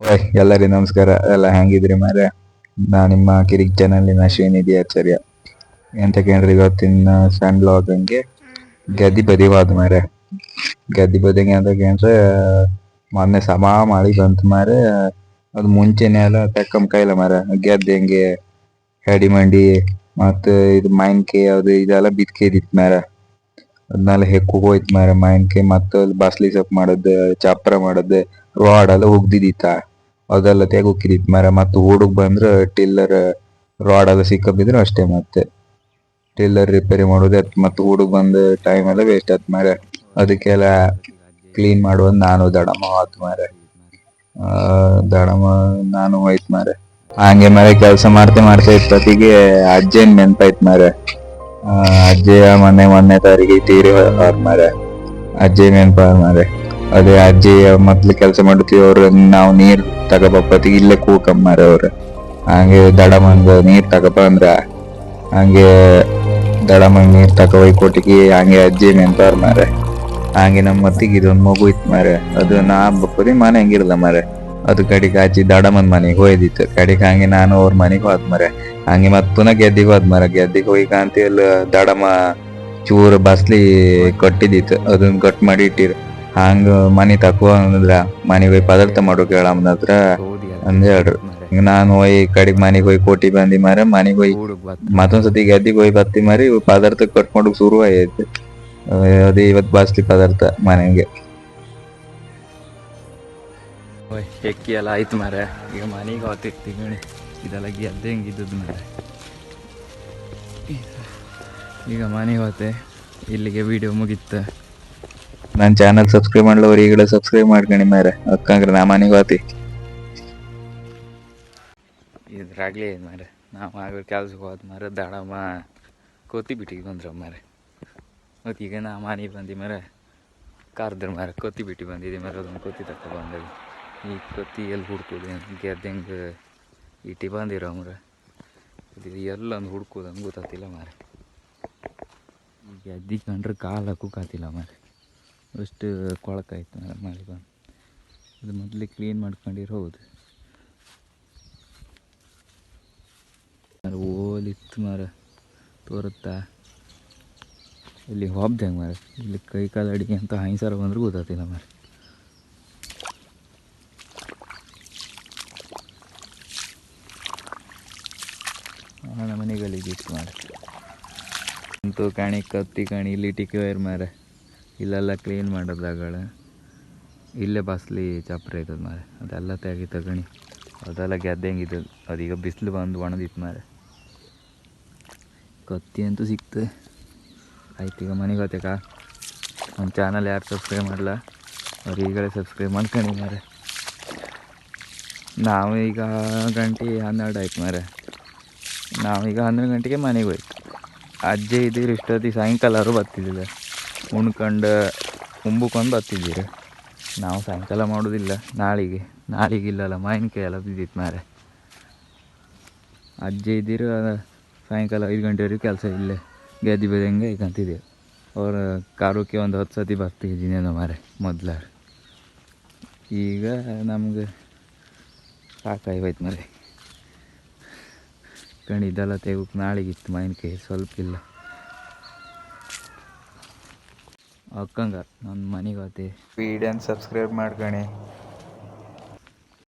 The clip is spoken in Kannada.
ಓಯ್, ಎಲ್ಲರಿಗೂ ನಮಸ್ಕಾರ. ಎಲ್ಲ ಹೆಂಗಿದ್ರಿ ಮಾರೆ ನಾ ನಿಮ್ಮ ಕಿರಿಕ್ ಚಾನಲಿನ ಶ್ರೀನಿಧಿ ಆಚಾರ್ಯ. ಎಂತ ಕೇಳ್ರಿ ಇವತ್ತಿನ ಸಣ್ಣ ಬ್ಲಾಗ್ ಹಂಗೆ ಗದ್ದಿ ಬದಿವಾದ ಮಾರೆ ಗದ್ದಿ ಬದಿಗೆ ಅಂತ ಕೇಳ್ರೆ ಮೊನ್ನೆ ಸಮ ಮಾಡಿ ಬಂತು ಮಾರೆ ಅದು ಮುಂಚೆನೆ ಎಲ್ಲ ತಕ್ಕಂಬ ಕೈಲ ಮಾರೆ ಗೆದ್ದೆ ಹೆಂಗೆ ಹೆಡಿ ಮಂಡಿ, ಮತ್ತೆ ಇದು ಮಾವಿನಕಾಯಿ ಅದು ಇದೆಲ್ಲ ಬಿತ್ಕೇದಿತ್ತು ಮಾರೆ ಅದನ್ನೆಲ್ಲ ಹೆಕ್ಕು ಹೋಯ್ತು ಮಾರೆ ಮಾವಿನಕಾಯಿ ಮತ್ತೆ ಅಲ್ಲಿ ಬಸ್ಲಿ ಸೊಪ್ಪು ಮಾಡೋದು, ಚಾಪ್ರ ಮಾಡೋದು ರಾಡ್ ಎಲ್ಲ ಉಗ್ದಿದಿತ್ತ? ಅದೆಲ್ಲ ತೆಗೋಕಿರಿ ಮರ ಮತ್ತೆ ಓಡಕ್ ಬಂದ್ರೆ ಟಿಲ್ಲರ್ ರಾಡ್ ಎಲ್ಲ ಸಿಕ್ಕ ಬಿದ್ರೆ ಅಷ್ಟೇ ಮತ್ತೆ. ಟಿಲ್ಲರ್ ರಿಪೇರಿ ಮಾಡೋದೇ ಮತ್ತೆ ಹುಡುಗ್ ಬಂದ ಟೈಮ್ ಎಲ್ಲ ವೇಸ್ಟ್ ಆಯ್ತು ಮಾರೆ ಅದಕ್ಕೆಲ್ಲ ಕ್ಲೀನ್ ಮಾಡುವ ನಾನು ದಡಮ ಆತ್ ಮಾರೆ ದಡಮ ನಾನು ಹೋಯ್ತು ಮಾರೆ ಹಂಗೆ ಮಾರೆ ಕೆಲಸ ಮಾಡ್ತಾ ಮಾಡ್ತಾ ಇಷ್ಟೊತ್ತಿಗೆ ಅಜ್ಜನ್ ನೆನ್ಪಾಯ್ತು ಮಾರೆ ಅಜ್ಜಿಯ ಮೊನ್ನೆ ಮೊನ್ನೆ ತಾರೀಕಿಗೆ ತೀರಿ ಹೋದ ಮಾರೆ ಅಜ್ಜಿ ನೆನ್ಪ ಮಾರೆ ಅದೇ ಅಜ್ಜಿ ಮೊದ್ಲು ಕೆಲಸ ಮಾಡುತ್ತೀವಿ ಅವ್ರ ನಾವು ನೀರ್ ತಗೋಬಪ್ಪತ್ತಿಗೆ ಇಲ್ಲೇ ಕೂಕಮ್ ಮಾರೆ ಅವ್ರು. ಹಂಗೆ ದಡಮಂಗ ನೀರ್ ತಗಪ್ಪ ಅಂದ್ರ, ಹಂಗೆ ದಡಮಂಗ್ ನೀರ್ ತಗೋ ಹೋಯ್ ಕೊಟ್ಟಿಗೆ ಹಂಗೆ ಅಜ್ಜಿ ನೆನ್ಪಾರ್ ಮಾರೆ. ಹಂಗೆ ನಮ್ಮ ಮತ್ತಿಗೆ ಇದೊಂದ್ ಮಗು ಇತ್ತು ಮಾರೆ. ಅದು ನಾ ಬಪ್ಪದಿ ಮನೆ ಹೆಂಗಿರಲ್ಲ ಮಾರೆ. ಅದು ಕಡೆಗೆ ಅಜ್ಜಿ ದಡಮನ್ ಮನೆಗೆ ಹೋಯ್ದಿತ್ತು. ಕಡೆಗೆ ಹಂಗೆ ನಾನು ಅವ್ರ ಮನೆಗೆ ಹೋದ್ ಮಾರೆ. ಹಂಗೆ ಮತ್ ಪುನಃ ಗೆದ್ದಿಗೆ ಹೋದ್ ಮಾರ. ಗೆದ್ದಿಗೆ ಹೋಗಿ ಕಾಂತಿ ಅಲ್ಲಿ ದಡಮ ಚೂರು ಬಸ್ಲಿ ಕಟ್ಟಿದಿತ್ತು. ಅದನ್ನ ಕಟ್ ಮಾಡಿ ಇಟ್ಟಿರು. ಹಂಗ ಮನಿ ತಕೋ ಅಂದ್ರ ಮನೆಗೆ ಹೋಗಿ ಪದಾರ್ಥ ಮಾಡೋ ಕೇಳಮ್ಮನ ಹತ್ರ ಅಂದ ಹೇಳ್ರು ನಾನು ಹೋಗಿ ಕಡಿಗೆ ಮನೆಗೆ ಹೋಗಿ ಕೋಟಿ ಬಂದಿ ಮಾರ, ಮನೆಗೆ ಹೋಗಿ ಮತ್ತೊಂದ್ಸತಿ ಗದ್ದಿಗೆ ಹೋಗಿ ಬತ್ತಿ ಮಾರಿ ಪದಾರ್ಥ ಕಟ್ಕೊಂಡು ಶುರು ಆಯ್ತು ಅದೇ ಇವತ್ತು ಬಾಸ್ಲಿ ಪದಾರ್ಥ ಮನೆಗೆ. ಹೆಕ್ಕಿ ಎಲ್ಲ ಆಯ್ತು ಮಾರೆ. ಈಗ ಮನೆಗೆ ಹೊತ್ತಿರ್ತಿ ಗಣಿ ಇದೆಲ್ಲ ಗೆದ್ದೆ ಹೆಂಗಿದ್ದದ್ದು ಮಾರೆ. ಈಗ ಮನೆಗೆ ಹೋತೆ ಇಲ್ಲಿಗೆ ವಿಡಿಯೋ ಮುಗೀತು. ನನ್ನ ಚಾನಲ್ ಸಬ್ಸ್ಕ್ರೈಬ್ ಮಾಡ್ಲವ್ರು ಈಗಲೇ ಸಬ್ಸ್ಕ್ರೈಬ್ ಮಾಡ್ಕಣಿ ಮೇರೆ ಅಕ್ಕಂಗ್ರೆ ನಾ ಮನೆಗೆ ಹೋತಿ. ಇದ್ರಾಗ್ಲಿ ಮಾರೆ ನಾವು ಆಗ ಕೆಲ್ಸಕ್ಕೆ ಹೋದ ಮಾರೆ ದಾಡಮ್ಮ ಕೋತಿ ಬಿಟ್ಟಿಗೆ ಬಂದ್ರ ಮಾರೆ ಮತ್ತು ಈಗ ನಾ ಮನೆಗೆ ಬಂದಿ ಮಾರೆ ಕರ್ದ್ರ ಮಾರೆ ಕೋತಿ ಬಿಟ್ಟು ಬಂದಿದ್ದೆ ಮಾರೆ ಅದೊಂದು ಕೋತಿ ತಕ್ಕ ಬಂದಾಗ ಈ ಕೊತ್ತಿ ಎಲ್ಲಿ ಹುಡ್ಕೋದು ಗೆದ್ದಂಗೆ ಇಟ್ಟಿ ಬಂದಿರೋ ಮಾರೆ ಇದು ಎಲ್ಲೊಂದು ಹುಡ್ಕೋದಂಗೆ ಗೊತ್ತಾತಿಲ್ಲ ಮಾರೆ ಗೆದ್ದಿ ಕಂಡ್ರೆ ಕಾಲು ಹಾಕೋಕಾತಿಲ್ಲ ಮಾರೆ ಅಷ್ಟು ಕೊಳಕಾಯ್ತು ಮಳೆ ಬಂದು. ಅದು ಮೊದಲೇ ಕ್ಲೀನ್ ಮಾಡ್ಕೊಂಡಿರೋ ಹೌದು. ಓಲಿತ್ತು ಮಾರ, ತೋರುತ್ತಾ? ಇಲ್ಲಿ ಹೊಬ್ದಂಗೆ ಮಾರ. ಇಲ್ಲಿ ಕೈ ಕಾಲು ಅಡಿಗೆ ಅಂತ ಹೈಸರ ಬಂದರೂ ಗೊತ್ತಾತಿಲ್ಲ ಮರ. ನಮ್ಮ ಇತ್ತು ಮಾರ. ಅಂತೂ ಕಾಣಿ, ಕತ್ತಿ ಕಾಣಿ, ಇಲ್ಲಿ ಟಿಕೆ ವೈರ್ ಮಾರ. ಇಲ್ಲೆಲ್ಲ ಕ್ಲೀನ್ ಮಾಡೋದಾಗಳ ಇಲ್ಲೇ ಬಸ್ಲಿ ಚಪ್ರ ಆಯ್ತದ ಮಾರೆ ಅದೆಲ್ಲ ತೆಗಿ ತಗಣಿ ಅದೆಲ್ಲ ಗೆದ್ದಂಗಿದ್ದು ಅದೀಗ ಬಿಸಿಲು ಬಂದು ಒಣದಿತ್ತು ಮಾರೆ ಕತ್ತಿ ಅಂತೂ ಸಿಕ್ತು. ಆಯ್ತು, ಈಗ ಮನೆಗೆ ಹೋಗ್ತೇಕ ನಮ್ಮ ಚಾನಲ್ ಯಾರು ಸಬ್ಸ್ಕ್ರೈಬ್ ಮಾಡಲ್ಲ ಅವ್ರು ಈಗಲೇ ಸಬ್ಸ್ಕ್ರೈಬ್ ಮಾಡ್ಕೊಂಡು ಮಾರೆ ನಾವು ಈಗ ಗಂಟೆ ಹನ್ನೆರಡು ಆಯ್ತು ಮಾರೆ ನಾವೀಗ ಹನ್ನೆರಡು ಗಂಟೆಗೆ ಮನೆಗೆ ಹೋಯ್ತು. ಅಜ್ಜೆ ಇದ್ದೀರಿ ಇಷ್ಟೊತ್ತಿಗೆ ಸಾಯಂಕಾಲರು ಬರ್ತಿದ್ದಿಲ್ಲ. ಉಣ್ಕೊಂಡು ಉಂಬುಕೊಂಡು ಹತ್ತಿದ್ದೀರಿ. ನಾವು ಸಾಯಂಕಾಲ ಮಾಡೋದಿಲ್ಲ, ನಾಳೆಗೆ. ನಾಳಿಗಿಲ್ಲಲ್ಲ, ಮಾವಿನಕಾಯಿ ಎಲ್ಲ ಬಿದ್ದಿತ್ತು ಮಾರೆ ಅಜ್ಜಿ ಇದ್ದೀರು ಸಾಯಂಕಾಲ ಐದು ಗಂಟೆವರೆಗೂ ಕೆಲಸ ಇಲ್ಲೇ. ಗೆದ್ದಿ ಬೆದಂಗೆ ಅಂತಿದ್ದೀವಿ ಅವ್ರ ಕಾರುಕ್ಕೆ ಒಂದು ಹತ್ತು ಸತಿ ಬರ್ತಿದ್ದೀನೇನೋ ಮಾರೆ ಮೊದ್ಲ. ಈಗ ನಮ್ಗೆ ಸಾಕಾಯ್ತು ಮರೆ ಕಣಿ ಇದೆಲ್ಲ ತೆಗೋಕೆ ನಾಳೆಗಿತ್ತು ಮಾವಿನಕಾಯಿ, ಸ್ವಲ್ಪ ಇಲ್ಲ. ಅಕ್ಕಂಗ ನನ್ನ ಮನೆಗೆ ಹೋತೆ. ವಿಡಿಯೋನ ಸಬ್ಸ್ಕ್ರೈಬ್ ಮಾಡ್ಕಣಿ.